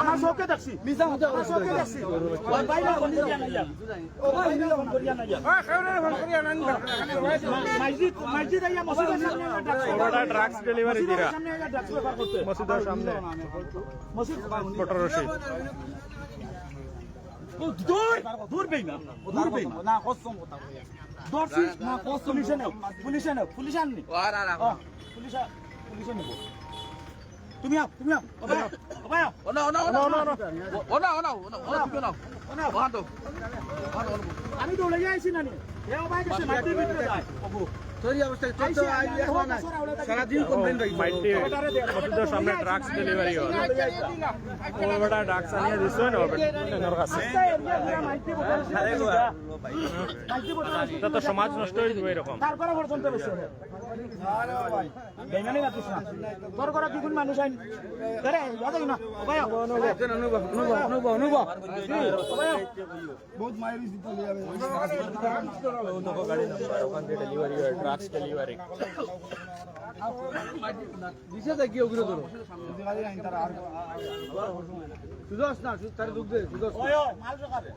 আমার চৌকে দেখছি drugs delivery মসজিদের সামনে মসজিদ দূর দূর বেই না দূর বেই না কসম কথা দর্শি না কসম পুলিশে নাও পুলিশে নাও পুলিশ আননি পুলিশ পুলিশে নেব তুমি আও তুমি আও ওবাই আও ওবাই আও আমি দৌড়ে যাইছি না নি এ ওবাই গেছে মাটির ভিতরে যায় বাবু সামনে ড্রাগস ডেলিভারি হয়। ও বেটা ড্রাগস আনিয়ে দিছ না বেটার কাছে এটা তো সমাজ নষ্ট হয়ে যাবে এরকম। তারপরে পর্যন্ত বেশি রাখিস না তোর ঘরে দুগুণ মানুষ আইন। আরে যাবে না আও অনুভব অনুভব অনুভব অনুভব। ডেলিভারি হয় ড্রাগস ডেলিভারি দেখি সুদর্শ না তার দুধ দে ওই মাল সকালে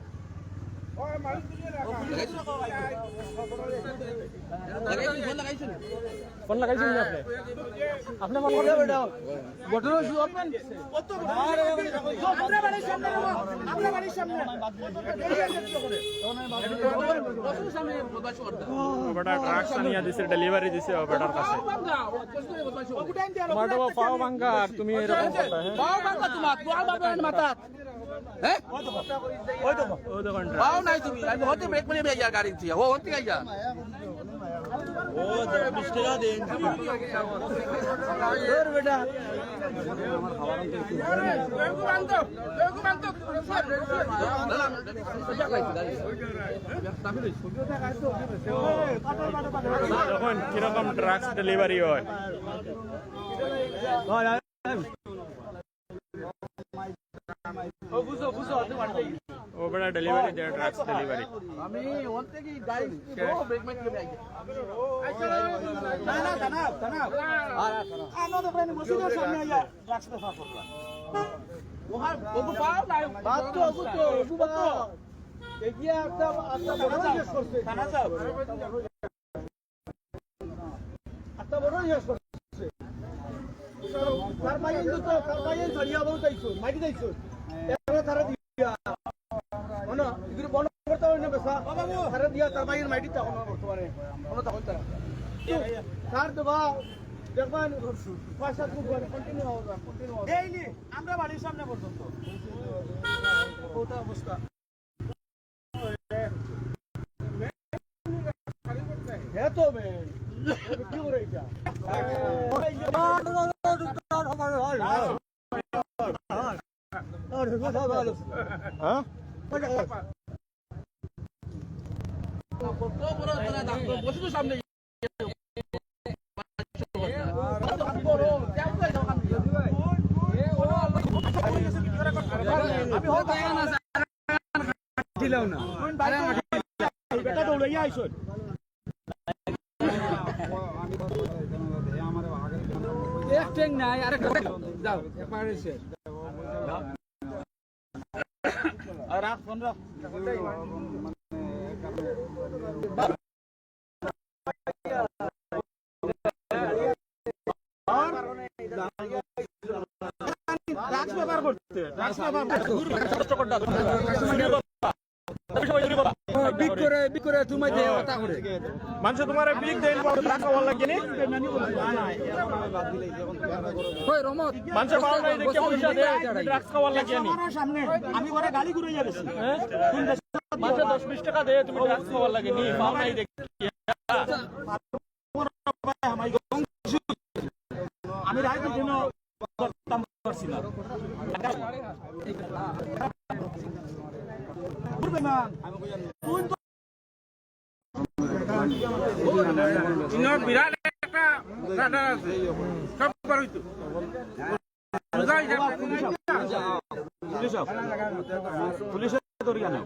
ফোন লাগাইছেন না আপনি আপনি ফোন বটল শু ওপেন আমরা বাড়ির সামনে নেব আমরা বাড়ির সামনে ও বেটা ড্রাগস আনিয়ে দিছে ডেলিভারি দিছে ও বেটার কাছে তোমার তো পাও ভাঙ্গা আর তুমি এরকম কথা হ্যাঁ ওই তো ও দেখুন পাও নাই তুমি আমি হতে ব্রেক মানে বেয়া গাড়ি থেকে ও হতে গাইয়া দেখুন কীরকম ড্রাগস ডেলিভারি হয় ও বেটা ডেলিভারি দেয় ড্রাগস ডেলিভারি আমি হতে কি গাড়ি ব্রেক মানে বেয়া না না তানাব তানাব আনো তো প্রায় মসজিদের সামনে আইয়া রাখতে ফা করলা ওহার ওগু পাও নাই বাদ তো ওগু তো ওগু বাদ তো এগিয়ে একটা একটা বড় জিজ্ঞেস করছে থানা সাহেব। একটা বড় জিজ্ঞেস করছে তার মাইন তো তার মাইন ধরিয়া বউ যাইছো মাইটি যাইছো এরা দিয়া মনে এগুলো বন্ধ করতে হবে না বেসা তারা দিয়া তার মাইন মাইটি তখন বর্তমানে মনে তখন তারা তার দেবা দেখবেন পয়সা কন্টিনিউ হবে কন্টিনিউ হবে এইনি আমরা বাড়ির সামনে পর্যন্ত ওটা অবস্থা হ্যাঁ তো কি করে এটা হ্যাঁ বেটা দৌড়াইয়া আইছন এক ট্যাং নাই আরে যাও এপারে রাখ ফোন রাখ ড্রাগস ব্যবহার করতে। ড্রাগস ব্যবহার বিক করে বিক করে তুমি দে কথা করে। মানুষ তোমার বিগ দেন ড্রাগস খাওয়ার লাগে নি? কই রমত? মানুষ পাও নাই দেখে পয়সা দেয় ড্রাগস খাওয়ার লাগে নি। আমার সামনে আমি ঘরে গাড়ি ঘুরে গেছি। মানুষ দশ বিশ টাকা দেয় তুমি ড্রাগস খাওয়ার লাগে নি পাও নাই দেখি। আমি রাইতের জন্য করতাম পারছি না। না। তুই তো ইনোর বিরাট একটা রাডার আছে। সব বার হইতো বুঝাই পুলিশ পুলিশ পুলিশের ধরিয়া নেও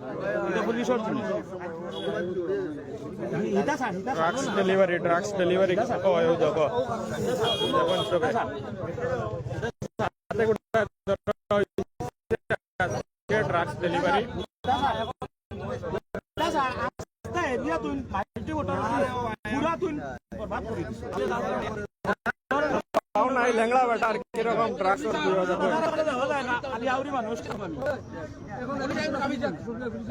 এটা পুলিশের জিনিস হিতা স্যার হিতা sir drugs delivery drugs delivery ও এই দেখো দেখুন সবে হাতে গোটা ধরা হয়েছে ড্রাগস ডেলিভারি হিতা স্যার আস্তে এরিয়া তুই মাইটি ওটা পুরা তুই বরবাদ করে দিছ পাও নাই ল্যাংড়া বেটা আর কীরকম ড্রাগস দিয়ে যাবে খালি আউরি মানুষ পাবি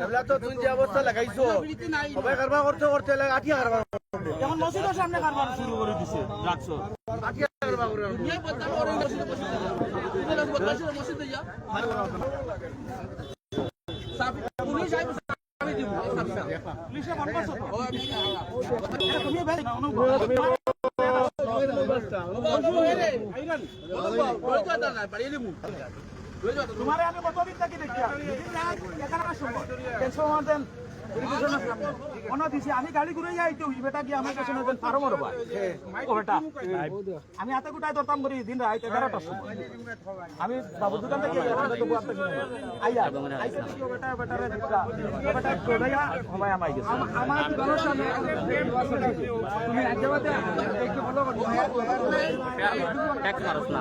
এগুলা তো তুমি যে অবস্থা লাগাইছো সবাই কারবার করতে করতে লাগে আঠিয়া কারবার এখন মসজিদের সামনে কারবার শুরু করে দিছে ড্রাগস আঠিয়া কারবার করে পুলিশে ফোন করছ তুমি ভাই তোমারে আমি কতদিন থাকি দেখি এখানে সময় টেনশন দেন? মনে দিছি আমি গাড়ি ঘুরে যাই তো বেটা গিয়ে আমার কাছে নজন পারো মরবা ও বেটা আমি হাতে গুটাই ধরতাম করি দিন রাত এগারোটার সময়। আমি বাবু দোকান থেকে এগারোটা তবু আপনার আইয়া ও বেটা বেটারে দুটা বেটা দৌড়াইয়া সময় আমাই গেছে আমার দোকানের সামনে তুমি একজাবাতে একটু ফলো করো ট্যাক্স মারছ না।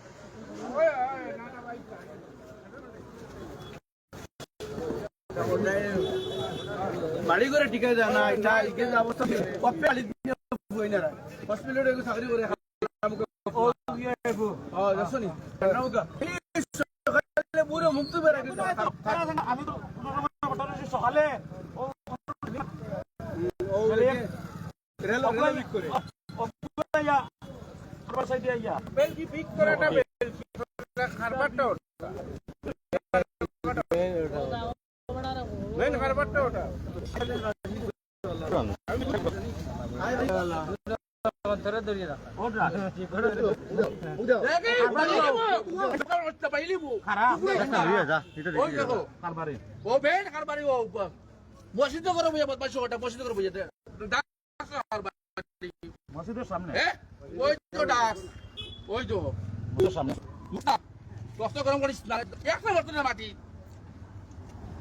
বাড়ি করে টিকা যায় না এটা ইকে যে অবস্থা কপে আলি হই না। হসপিটালে চাকরি করে ও যাসনি নাউকা পুরো মুক্ত বেরা কিন্তু আমি তো সকালে। ও ও রেল রেল করে। ইয়া আবার সাইডে ইয়া বেলকি পিক করে খারবারটা ওটা। মেন খারবারটা ওটা। মসজিদ করে বুঝে বদমাশ ওটা মসজিদ করে বুঝে মসজিদের সামনে? হ্যাঁ? ওই তো ডাক। ওই তো। সামনে? কষ্ট গরম করিস না। একটা বর্তমানে না মাটি।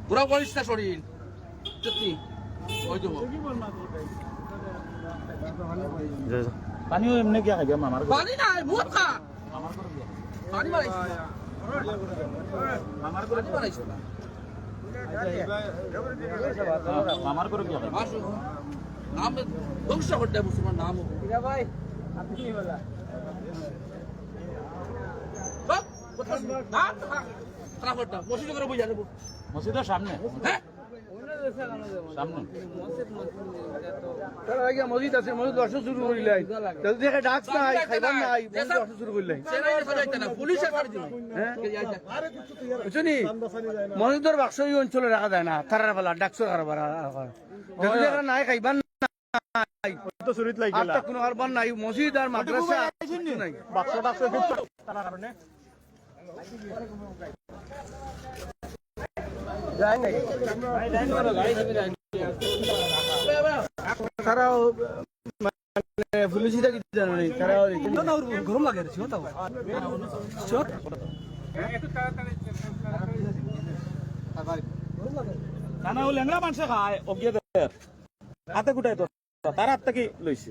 পুরো করিস না শরীর। সত্যি। ওই তো পানিও এমনি গিয়া খাইবে মামার পানি নাই মুখ খা। পানি মারাইছ করে না। করে গিয়া নাম ধ্বংস করতে মুসলমান নাম ভাই নাম খারাপ করতে মসজিদ করে বুঝা দেবো মসজিদের সামনে। হ্যাঁ তার আগে মসজিদ আছে মসজিদ দর্শন শুরু করিলাই দেখে ডাক নাই খাইবার নাই মসজিদ দর্শন শুরু করিলাই সেনাই সাজাইতে না? পুলিশে করে দিবে হ্যাঁ বুঝছনি মসজিদের বাক্স এই অঞ্চলে রাখা যায় না তারার বেলা ডাকসর কারবার নাই খাইবার নাই কোনো কারবার নাই মসজিদ আর মাদ্রাসা নাই। বাক্স টাক্স তার কারণে তারাও মানে পুলিশিটা গরম লাগে রে তাও না না ও লেংরা মানুষে খায় অজ্ঞে হাতে তো তার হাত থেকে লইছে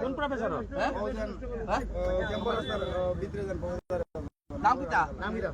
কিতা প্রফেসর হ্যাঁ? হ্যাঁ? নাম কিতা নামিরা